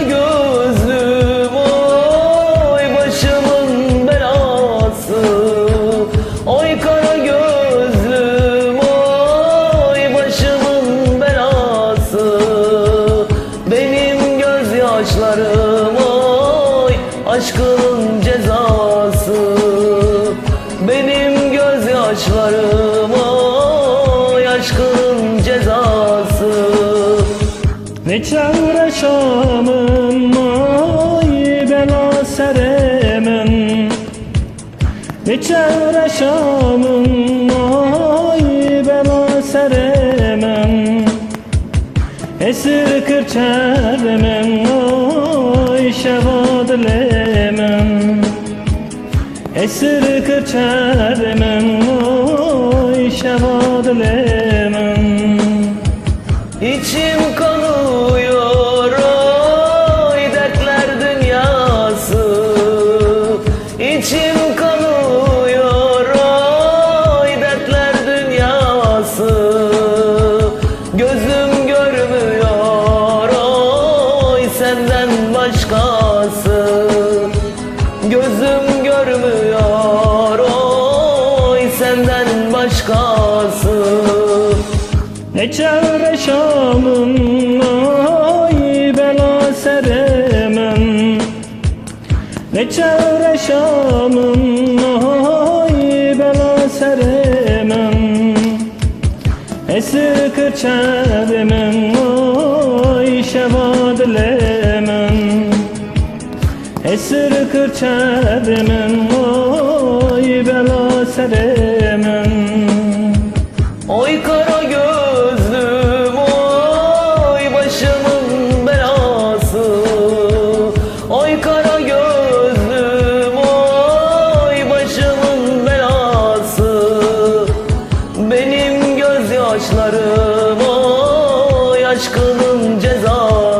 gözlüm oy başımın belası. Oy kara gözlüm oy başımın belası. Benim gözyaşlarım oy aşkının Ne çevreşamın ay bela seremin Ne çevreşamın ay bela seremin Esir kırçerimin ay şevadilemin Esir kırçerimin ay kanıyor oy dertler dünyası İçim kanıyor oy dertler dünyası Gözüm görmüyor. Oy senden başkası Ne çevre şamın ay bela seremen. Ne çevre şamın ay bela seremen. Esir kırçerimin ay şevadilemen Esir kırçerimin ay bela seremen gözyaşlarım o aşkının cezası.